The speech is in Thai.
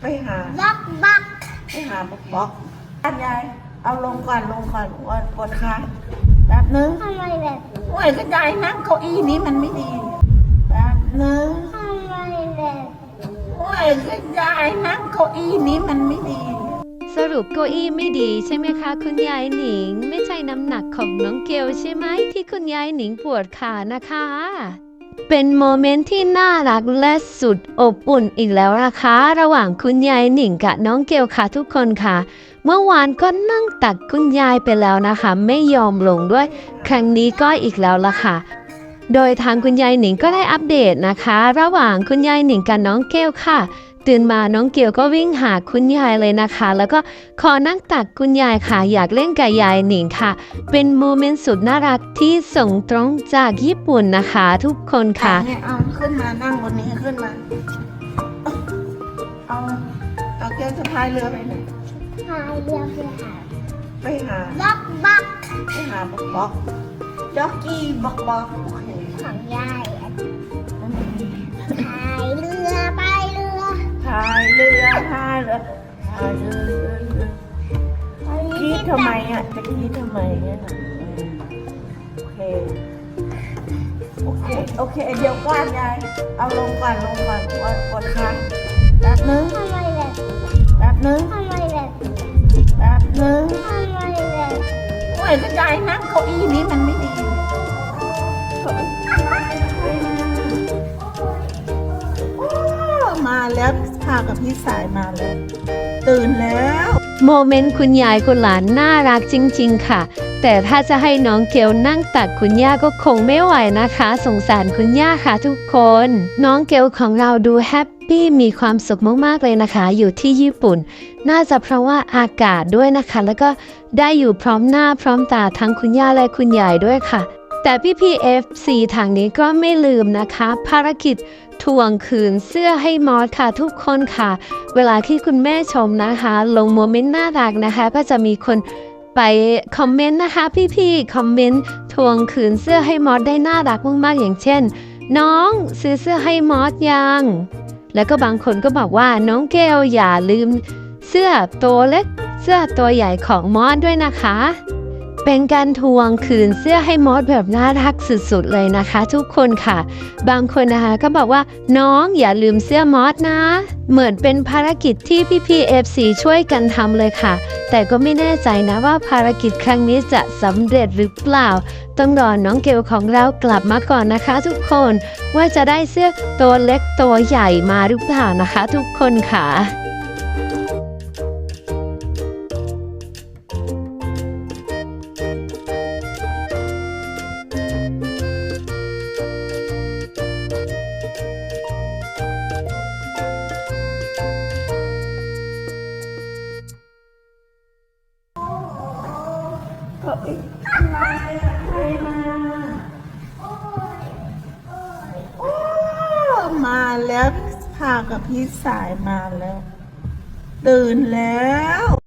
ไปหา บักบักไปหาบล็อกบล็อกอันยายเอาลงก่อนลงก่อนก่อนกดค้างแป๊บนึงทำไมแบบนี้โอ้ยก็ยายนั่งเก้าอี้นี้มันไม่ดีแป๊บนึงทำไมแบบโอ้ยก็ยายนั่งเก้าอี้นี้มันไม่ดี สรุปเก้าอี้ไม่ดีใช่ไหมคะ คุณยายหนิง ไม่ใช่น้ำหนักของน้องเกลใช่ไหมที่คุณยายหนิงปวดขานะคะ เป็นโมเมนต์ที่น่ารักและสุดอบอุ่นอีกแล้วนะคะ ระหว่างคุณยายหนิงกับน้องเกลค่ะทุกคนค่ะ เมื่อวานก็นั่งตักคุณยายไปแล้วนะคะ ไม่ยอมลงด้วย ครั้งนี้ก็อีกแล้วละค่ะ โดยทางคุณยายหนิงก็ได้อัปเดตนะคะ ระหว่างคุณยายหนิงกับน้องเกลค่ะ ตื่นมาน้องเกียวก็วิ่งหาคุณยายเลยนะคะ แล้วก็ขอนั่งตักคุณยายค่ะอยากเล่นกับยายหนิงค่ะ เป็นโมเมนต์สุดน่ารักที่ส่งตรงจากญี่ปุ่นนะคะ ทุกคนค่ะเนี่ยเอาขึ้นมานั่งบนนี้ขึ้นมา เอาเอาแก้วสะพายเรือไปไหนพายเรือไปหาไปหาบักบักไปหาบล็อกบล็อกจ็อกกี้บล็อกบล็อกคของยาย พายเรือเรือเรือคิดทำไมอะจะคิดทำไมเนี่ยนะอืมโอเค โอเค โอเค เดี๋ยวก่อนยาย เอาลงก่อนลงก่อนกดกดค้างแป๊บนึงทำไมแบบแป๊บนึงทำไมแบบแป๊บนึงทำไมแบบโอ้ยก็ยายนั่งเก้าอี้นี้มันไม่ดีากับพี่สายมาแล้ว ตื่นแล้ว โมเมนต์คุณยายคุณหลานน่ารักจริง ๆ ค่ะ แต่ถ้าจะให้น้องเกลนั่งตักคุณย่าก็คงไม่ไหวนะคะ สงสารคุณย่าค่ะทุกคน น้องเกลของเราดูแฮปปี้มีความสุขมากๆเลยนะคะ อยู่ที่ญี่ปุ่น น่าจะเพราะว่าอากาศด้วยนะคะ แล้วก็ได้อยู่พร้อมหน้าพร้อมตาทั้งคุณย่าและคุณยายด้วยค่ะ แต่พี่พีเอฟซีทางนี้ก็ไม่ลืมนะคะ ภารกิจทวงคืนเสื้อให้มอสค่ะ ทุกคนค่ะ เวลาที่คุณแม่ชมนะคะ ลงโมเมนต์น่ารักนะคะ ก็จะมีคนไปคอมเมนต์นะคะ พี่ๆคอมเมนต์ทวงคืนเสื้อให้มอสได้น่ารักมากๆอย่างเช่น น้องซื้อเสื้อให้มอสยังแล้วก็บางคนก็บอกว่าน้องเกลอย่าลืม เสื้อตัวเล็กเสื้อตัวใหญ่ของมอสด้วยนะคะ เป็นการทวงคืนเสื้อให้มอสแบบน่ารักสุดๆเลยนะคะ ทุกคนค่ะ บางคนนะคะก็บอกว่าน้องอย่าลืมเสื้อมอสนะ เหมือนเป็นภารกิจที่พี่พีเอฟซีช่วยกันทำเลยค่ะ แต่ก็ไม่แน่ใจนะว่าภารกิจครั้งนี้จะสำเร็จหรือเปล่า ต้องรอน้องเกลของเรากลับมาก่อนนะคะ ทุกคนว่าจะได้เสื้อตัวเล็กตัวใหญ่มาหรือเปล่านะคะ ทุกคนค่ะ ก้าอี้อะไรอะใครมา โอ้มาแล้วพากับพี่สายมาแล้ว ตื่นแล้ว